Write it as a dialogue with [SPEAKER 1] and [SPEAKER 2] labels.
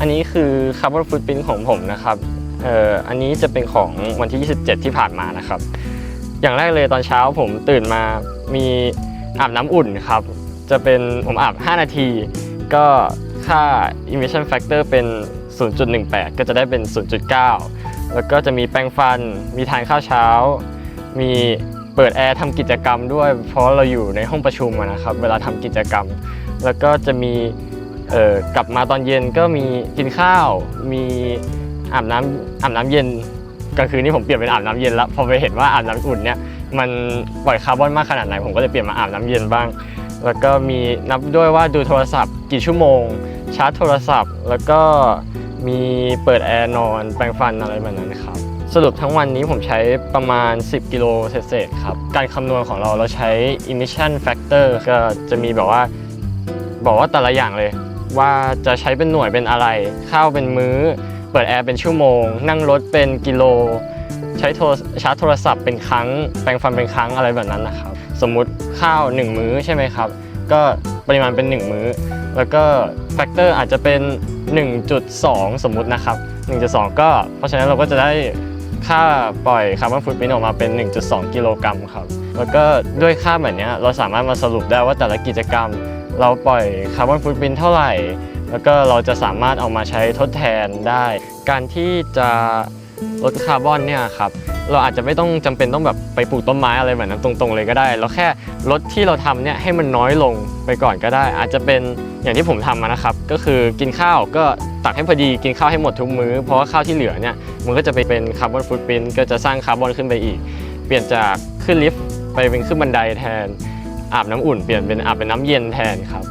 [SPEAKER 1] อันนี้คือคาร์บอนฟุตพิ้นของผมนะครับเอ่ออันนี้จะเป็นของวันที่ 27 ที่ผ่านมานะครับ อย่างแรกเลยตอนเช้าผมตื่นมามีอาบน้ำอุ่นครับ จะเป็นผมอาบ 5 นาที ก็ค่า emission factor เป็น 0.18 ก็จะได้เป็น 0.9 แล้วก็จะมีแปรงฟัน มีทานข้าวเช้า มีเปิดแอร์ทำกิจกรรมด้วย เพราะเราอยู่ในห้องประชุมนะครับ เวลาทำกิจกรรม แล้วก็จะมี เออกลับมาตอนเย็นก็มีกินข้าว มีอาบน้ำอาบน้ำเย็นกลางคืนนี่ผมเปลี่ยนเป็นอาบน้ำเย็นแล้วพอไปเห็นว่าอาบน้ำอุ่นเนี่ยมันปล่อยคาร์บอนมากขนาดไหนผมก็เลยเปลี่ยนมาอาบน้ำเย็นบ้าง แล้วก็มีนับด้วยว่าดูโทรศัพท์ กี่ชั่วโมง ชาร์จโทรศัพท์ แล้วก็มีเปิดแอร์นอนแปรงฟันอะไรแบบนั้นครับสรุปทั้งวันนี้ผมใช้ประมาณ 10 กิโลเศษครับการคำนวณของเราเราใช้ emission factor ก็จะมีแบบว่าบอกว่าแต่ละอย่างเลย ว่าจะใช้เป็นหน่วยเป็นอะไร ข้าวเป็นมื้อ เปิดแอร์เป็นชั่วโมง นั่งรถเป็นกิโล ใช้โทรชาร์จโทรศัพท์เป็นครั้ง แปรงฟันเป็นครั้งอะไรแบบนั้นนะครับ สมมุติข้าว 1 มื้อใช่ไหมครับ ก็ปริมาณเป็น 1 มื้อ แล้วก็แฟกเตอร์อาจจะเป็น 1.2 สมมุตินะครับ 1.2 ก็ เพราะฉะนั้นเราก็จะได้ค่าปล่อยคาร์บอนฟุตพิ้นออกมาเป็น 1.2 กิโลกรัมครับ แล้วก็ด้วยค่าแบบนี้เราสามารถมาสรุปได้ว่าแต่ละกิจกรรม เราปล่อยคาร์บอนฟุตพิ้นเท่าไหร่ แล้วก็เราจะสามารถเอามาใช้ทดแทนได้ การที่จะลดคาร์บอนเนี่ยครับเราอาจจะไม่ต้องจำเป็นต้องแบบไปปลูกต้นไม้อะไรแบบนั้นตรงๆ เลยก็ได้ เราแค่ลดที่เราทำเนี่ยให้มันน้อยลงไปก่อนก็ได้ อาจจะเป็นอย่างที่ผมทำมานะครับ ก็คือกินข้าวก็ตักให้พอดีกินข้าวให้หมดทุกมื้อ เพราะว่าข้าวที่เหลือเนี่ยมันก็จะไปเป็นคาร์บอนฟุตพิ้นก็จะสร้างคาร์บอนขึ้นไปอีก เปลี่ยนจากขึ้นลิฟต์ไปเป็นขึ้นบันไดแทน อาบน้ำอุ่นเปลี่ยนเป็นอาบเป็นน้ำเย็นแทนครับ